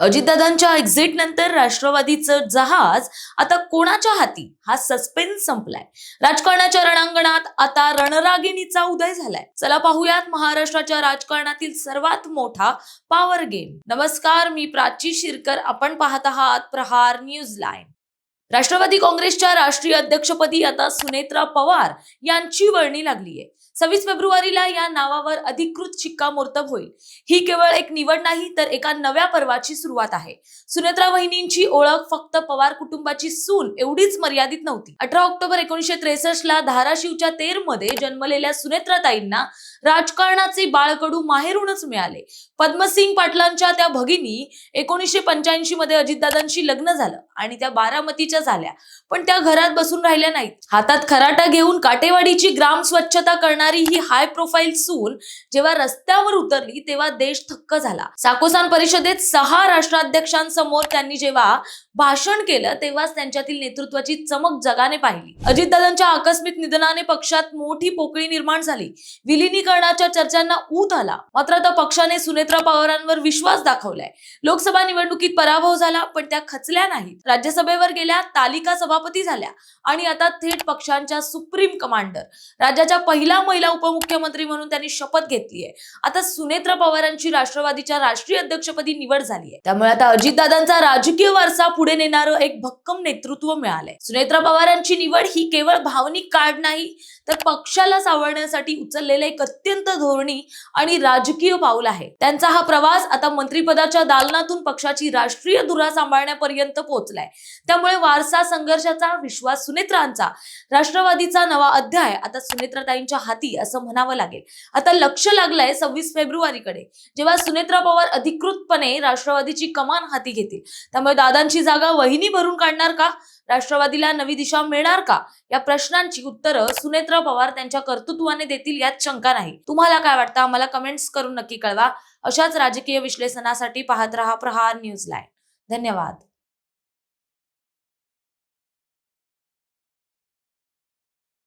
अजितदादांच्या exit नंतर राष्ट्रवादीचं जहाज आता कोणाच्या हाती? हा सस्पेन्स संपलाय. राजकारणाच्या रणांगणात आता रणरागिणीचा उदय झालाय. चला पाहूयात महाराष्ट्राच्या राजकारणातील सर्वात मोठा पॉवर गेम नमस्कार मी प्राची शिरकर. आपण पाहत आहात प्रहार न्यूज लाईन. राष्ट्रवादी काँग्रेसच्या राष्ट्रीय अध्यक्षपदी आता सुनेत्रा पवार यांची वर्णी लागली आहे सव्वीस फेब्रुवारीला या नावावर अधिकृत शिक्कामोर्तब होईल. ही केवळ एक निवड नाही तर एका नव्या पर्वाची सुरुवात आहे. सुनेत्रा वहिनींची ओळख फक्त पवार कुटुंबाची सून एवढीच मर्यादित नव्हती. अठरा ऑक्टोबर एकोणीशे त्रेसष्ट ला धाराशिवच्या तेरमध्ये जन्मलेल्या सुनेत्राताईंना राजकारणाचे बाळकडू माहेरूनच मिळाले. पद्मसिंग पाटलांच्या त्या भगिनी एकोणीसशे पंच्याऐंशी मध्ये अजितदादांशी लग्न झालं आणि त्या बारामतीच्या झाल्या. पण त्या घरात बसून राहिल्या नाहीत. हातात खराटा घेऊन काटेवाडीची ग्राम स्वच्छता करणारी ही हाय प्रोफाईल सून जेव्हा रस्त्यावर उतरली तेव्हा देश थक्क झाला. साकोसान परिषदेत सहा राष्ट्राध्यक्षांसमोर त्यांनी जेव्हा भाषण केलं तेव्हाच त्यांच्यातील नेतृत्वाची चमक जगाने पाहिली. अजितदादांच्या आकस्मिक निधनाने पक्षात मोठी पोकळी निर्माण झाली. विलिनीकरणाच्या चर्चांना ऊत आला. मात्र आता पक्षाने सुनेत्रा पवारांवर विश्वास दाखवलाय. लोकसभा निवडणुकीत पराभव झाला पण त्या खचल्या नाहीत. राज्यसभेवर गेल्या तालिका सभापती झाल्या. आणि आता थेट पक्षांच्या सुप्रीम कमांडर राज्याच्या पहिल्या महिला उपमुख्यमंत्री म्हणून त्यांनी शपथ घेतली आहे. आता सुनेत्रा पवारांची राष्ट्रवादीच्या राष्ट्रीय अध्यक्षपदी निवड झाली आहे. त्यामुळे आता अजितदादांचा राजकीय वारसा पुढे नेणारं एक भक्कम नेतृत्व मिळालंय. सुनेत्रा पवारांची निवड ही केवळ भावनिक कार्ड नाही तर पक्षाला सावरण्यासाठी उचललेलं एक अत्यंत धोरणी आणि राजकीय पाऊल आहे. त्यांचा हा प्रवास आता मंत्रिपदाच्या दालनातून पक्षाची राष्ट्रीय धुरा सांभाळण्यापर्यंत पोहोचलाय. त्यामुळे फारसा संघर्षाचा विश्वास सुनेत्रांचा. राष्ट्रवादीचा नवा अध्याय आता सुनेत्राताईंच्या हाती असं म्हणावं लागेल. आता लक्ष लागलंय सव्वीस फेब्रुवारीकडे. जेव्हा सुनेत्रा पवार अधिकृतपणे राष्ट्रवादीची कमान हाती घेतील त्यामुळे दादांची जागा वहिनी भरून काढणार का? राष्ट्रवादीला नवी दिशा मिळणार का? या प्रश्नांची उत्तरं सुनेत्रा पवार त्यांच्या कर्तृत्वाने देतील यात शंका नाही. तुम्हाला काय वाटतं? आम्हाला कमेंट्स करून नक्की कळवा. अशाच राजकीय विश्लेषणासाठी पाहत रहा प्रहार न्यूज लाईन. धन्यवाद.